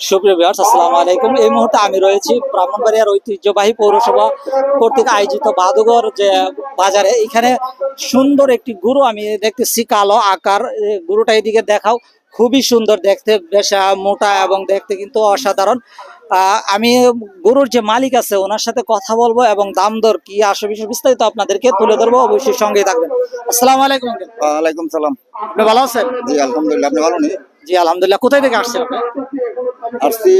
সুপ্রিয় ভিউয়ার্স আসসালামু আলাইকুম। এই মুহূর্তে আমি রয়েছি ব্রাহ্মণবাড়িয়ার ঐতিহ্যবাহী পৌরসভা কর্তৃক আয়োজিত বাদুঘর যে বাজারে। এখানে সুন্দর একটি গরু আমি দেখতেছি কালো আকার। গরুটা এদিকে দেখাও খুবই সুন্দর দেখতে বেশ মোটা এবং দেখতে কিন্তু অসাধারণ। আহ, আমি গরুর যে মালিক আছে ওনার সাথে কথা বলব এবং দাম দর কি আসে বিষয় বিস্তারিত আপনাদেরকে তুলে ধরবো। অবশ্যই সঙ্গেই থাকবেন। আসসালামু আলাইকুম ওয়ালাইকুম সালাম। আপনি ভালো আছেন? জি আলহামদুলিল্লাহ আপনি ভালো নেই জি আলহামদুলিল্লাহ। কোথায় থেকে আসছেন আপনি? আসছি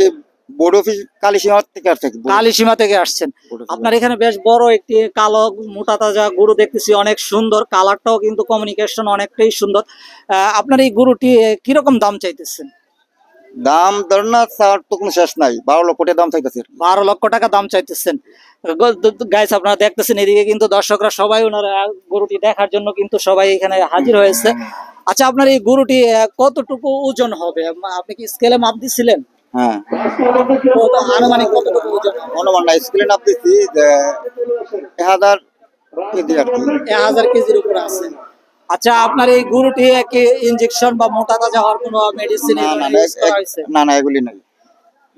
বোর্ড অফিস কালীসীমা থেকে আসছি। কালীসীমা থেকে আসছেন। আপনার এখানে বেশ বড় একটি কালো মোটা তাজা গরু দেখতেছি অনেক সুন্দর। কালারটাও কিন্তু কমিউনিকেশন অনেকটাই সুন্দর। আপনার এই গরুটি কীরকম দাম চাইতেছেন? দাম ধরেন না স্যার তো কোনো শেষ নাই। বারো লক্ষ টাকা দাম চাইতেছে। বারো লক্ষ টাকা দাম চাইতেছেন। গাইস আপনারা দেখতেছেন এদিকে কিন্তু দর্শকরা সবাই ওনারা গরুটি দেখার জন্য কিন্তু সবাই এখানে হাজির হয়েছে। আচ্ছা আপনার এই গরুটি কতটুকু ওজন হবে? আপনি কি স্কেলে মাপ দিছিলেন? হ্যাঁ। আনুমানিক কতটুকু ওজন হবে? অনুমান না স্কুলে যে এক হাজার কেজি আর কি। এক হাজার কেজির উপরে আছে। আচ্ছা আপনার এই গরুটি কি ইনজেকশন বা মোটা তাজা হওয়ার কোনো মেডিসিন না না না, না না এগুলি নাই।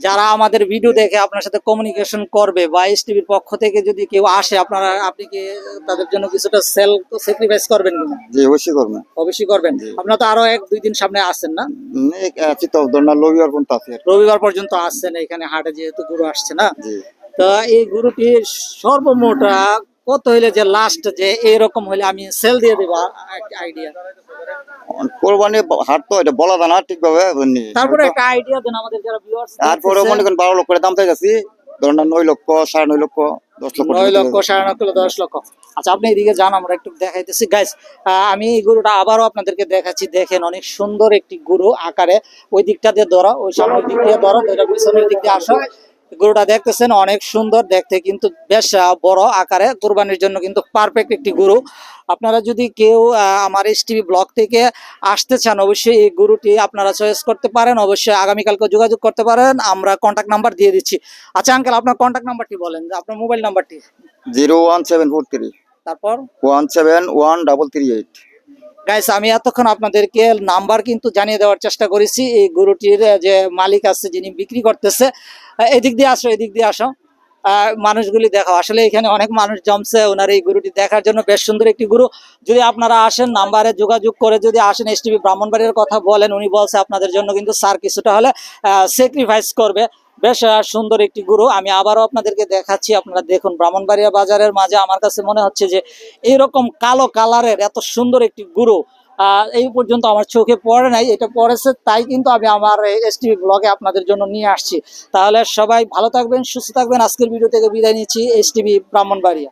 যারা আমাদের ভিডিও দেখে আপনার সাথে কমিউনিকেশন করবে বা এস টিভির পক্ষ থেকে যদি কেউ আসে আপনারা আপনি কি তাদের জন্য কিছুটা সেল স্যাক্রিফাইস করবেন কিনা? জি অবশ্যই করবেন অবশ্যই করবেন। আপনারা তো আরও এক দুই দিন সামনে আসেন না? লবিবার পর্যন্ত আছে। রবিবার পর্যন্ত আসছেন এখানে হাটে যেহেতু গুরু আসছে না? জি। তো এই গুরুটি সর্বমোট কত হইলে যে লাস্ট যে এরকম হইলে আমি সেল দিয়ে দেবো আইডিয়া কোরবানি হাট তো এটা বলা না ঠিকভাবে তারপরে একটা আইডিয়া দেন আমাদের যারা ভিউয়ার্স তারপরে মনে করেন বারো লক্ষ টাকা দাম ধরেন নয় লক্ষ সাড়ে নয় লক্ষ দশ লক্ষ নয় লক্ষ সাড়ে নয় লক্ষ দশ লক্ষ। আচ্ছা আপনি এদিকে যান আমরা একটু দেখাইতেছি। গাইস আমি এই গরুটা আবারও আপনাদেরকে দেখাচ্ছি। দেখেন অনেক সুন্দর একটি গরু আকারে। ওই দিকটা দিয়ে ধরো ওই সামনের দিক দিয়ে ধরো পিছনের দিক দিয়ে আসো। গরুটা দেখতেছেন অনেক সুন্দর দেখতে কিন্তু বেশ বড় আকারে। কোরবানির জন্য কিন্তু পারফেক্ট একটি গরু। আপনারা যদি কেউ আমার এস টিভি ব্লগ থেকে আসতে চান অবশ্যই এই গরুটি আপনারা চয়েস করতে পারেন। অবশ্যই আগামীকালকে যোগাযোগ করতে পারেন। আমরা কন্ট্যাক্ট নাম্বার দিয়ে দিচ্ছি। আচ্ছা আঙ্কেল আপনার কন্ট্যাক্ট নাম্বারটি বলেন আপনার মোবাইল নাম্বারটি zero one seven four three. তারপর? One seven one double three eight. Guys আমি এতক্ষণ আপনাদেরকে নাম্বার কিন্তু জানিয়ে দেওয়ার চেষ্টা করেছি। এই গরুটির যে মালিক আছে যিনি বিক্রি করতেছে এদিক দিয়ে আসো, এদিক দিয়ে আসো। মানুষগুলি দেখো আসলে এখানে অনেক মানুষ জমছে, ওনার এই গুরুটি দেখার জন্য বেশ সুন্দর একটি গুরু। যদি আপনারা আসেন, নাম্বারে যোগাযোগ করে যদি আসেন এস টিভি ব্রাহ্মণবাড়ির কথা বলেন, উনি বলছে আপনাদের জন্য কিন্তু স্যার কিছুটা হলে স্যাক্রিফাইস করবে। বেশ সুন্দর একটি গুরু। আমি আবারও আপনাদেরকে দেখাচ্ছি, আপনারা দেখুন, ব্রাহ্মণবাড়িয়া বাজারের মাঝে আমার কাছে মনে হচ্ছে যে এইরকম কালো কালারের এত সুন্দর একটি গরু এই পর্যন্ত আমার চোখে পড়ে নাই, এটা পড়েছে, তাই কিন্তু আমি আমার এস টিভি ব্লগে আপনাদের জন্য নিয়ে আসছি। তাহলে সবাই ভালো থাকবেন, সুস্থ থাকবেন। আজকের ভিডিও থেকে বিদায় নিচ্ছি এস টিভি ব্রাহ্মণবাড়িয়া।